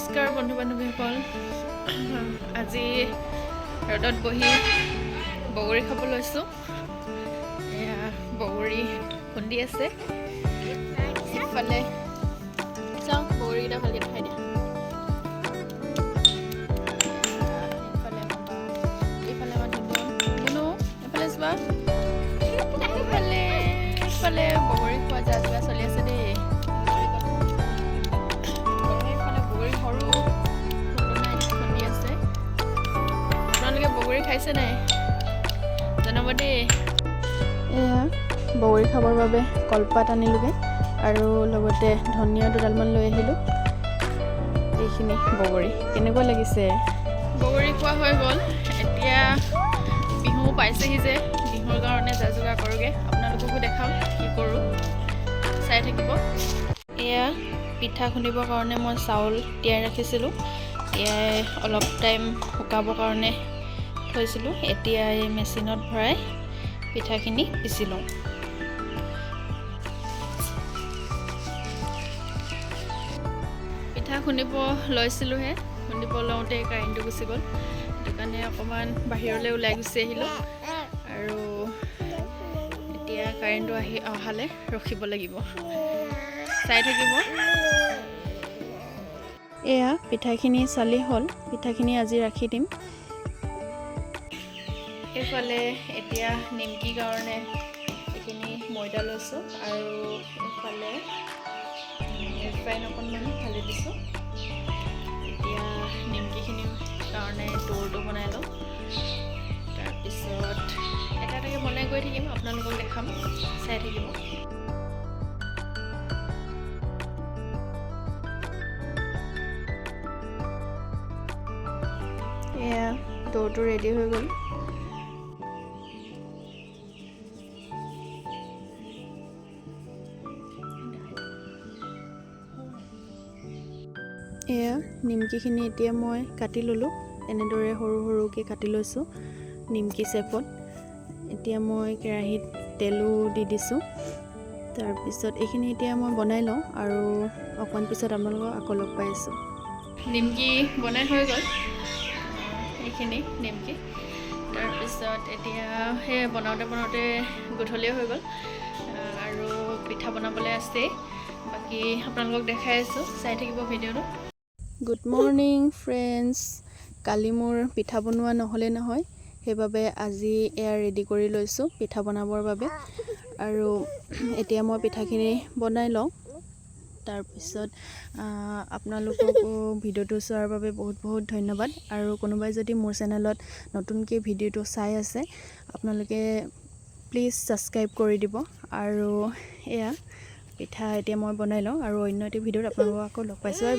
নমস্কাৰ বন্ধু বান্ধৱীসকল আজি ৰ'দত বহি বগৰী খাব লৈছোঁ। এয়া বগৰী খুন্দি আছে। ইফালে চাওঁ বগৰীকেইটা ভালকৈ দেখাই দিয়া। বগৰী খোৱা যা খাইছে নাই? জনাব দেই। এয়া বগৰী খাবৰ বাবে কলপাত আনিলোগৈ আৰু লগতে ধনিয়া দুডালমান লৈ আহিলোঁ। এইখিনি বগৰী কেনেকুৱা লাগিছে? বগৰী খোৱা হৈ গ'ল। এতিয়া বিহু পাইছেহি যে বিহুৰ কাৰণে যা যোগাৰ কৰোঁগৈ। আপোনালোককো দেখাম কি কৰোঁ। চাই থাকিব। এয়া পিঠা খুন্দিবৰ কাৰণে মই চাউল তিয়াই ৰাখিছিলোঁ। তিয়াই অলপ টাইম শুকাবৰ কাৰণে থৈছিলোঁ এতিয়া এই মেচিনত ভৰাই পিঠাখিনি পিচি লওঁ পিঠা খুন্দিব লৈছিলোঁহে খুন্দিব লওঁতে কাৰেণ্টটো গুচি গ'ল। সেইটো কাৰণে অকণমান বাহিৰলৈ ওলাই গুচি আহিলোঁ আৰু এতিয়া কাৰেণ্টটো আহি অহালৈ ৰখিব লাগিব। চাই থাকিব। এয়া পিঠাখিনি চালি হ'ল। পিঠাখিনি আজি ৰাখি দিম। এইফালে এতিয়া নিমকিৰ কাৰণে এইখিনি ময়দা লৈছোঁ আৰু এইফালে ৰিফাইন অকণমান ঢালি দিছোঁ। এতিয়া নিমকিখিনিৰ কাৰণে দৌৰটো বনাই লওঁ। তাৰপিছত এটা এটাকৈ বনাই গৈ থাকিম আপোনালোকক দেখাম চাই থাকিব। এয়া দৌৰটো ৰেডি হৈ গ'ল। এয়া নিমকিখিনি এতিয়া মই কাটি ল'লোঁ। এনেদৰে সৰু সৰুকৈ কাটি লৈছোঁ নিমকি চেপত। এতিয়া মই কেৰাহীত তেলো দি দিছোঁ। তাৰপিছত এইখিনি এতিয়া মই বনাই লওঁ আৰু অকণমান পিছত আপোনালোকক আকৌ লগ পাই আছোঁ নিমকি বনাই হৈ গ'ল এইখিনি নিমকি। তাৰপিছত এতিয়া সেই বনাওঁতে বনাওঁতে গধূলিয়ে হৈ গ'ল। আৰু পিঠা বনাবলৈ আছেই। বাকী আপোনালোকক দেখাই আছোঁ চাই থাকিব ভিডিঅ'টো। গুড মৰ্ণিং ফ্ৰেণ্ডছ কালি মোৰ পিঠা বনোৱা নহ'লে নহয় সেইবাবে আজি এয়া ৰেডি কৰি লৈছোঁ পিঠা বনাবৰ বাবে। আৰু এতিয়া মই পিঠাখিনি বনাই লওঁ। তাৰপিছত আপোনালোককো ভিডিঅ'টো চোৱাৰ বাবে বহুত বহুত ধন্যবাদ। আৰু কোনোবাই যদি মোৰ চেনেলত নতুনকৈ ভিডিঅ'টো চাই আছে আপোনালোকে প্লিজ ছাবস্ক্ৰাইব কৰি দিব। আৰু এয়া পিঠা এতিয়া মই বনাই লওঁ। আৰু অন্য এটি ভিডিঅ'ত আপোনালোকক আকৌ লগ পাইছোঁ।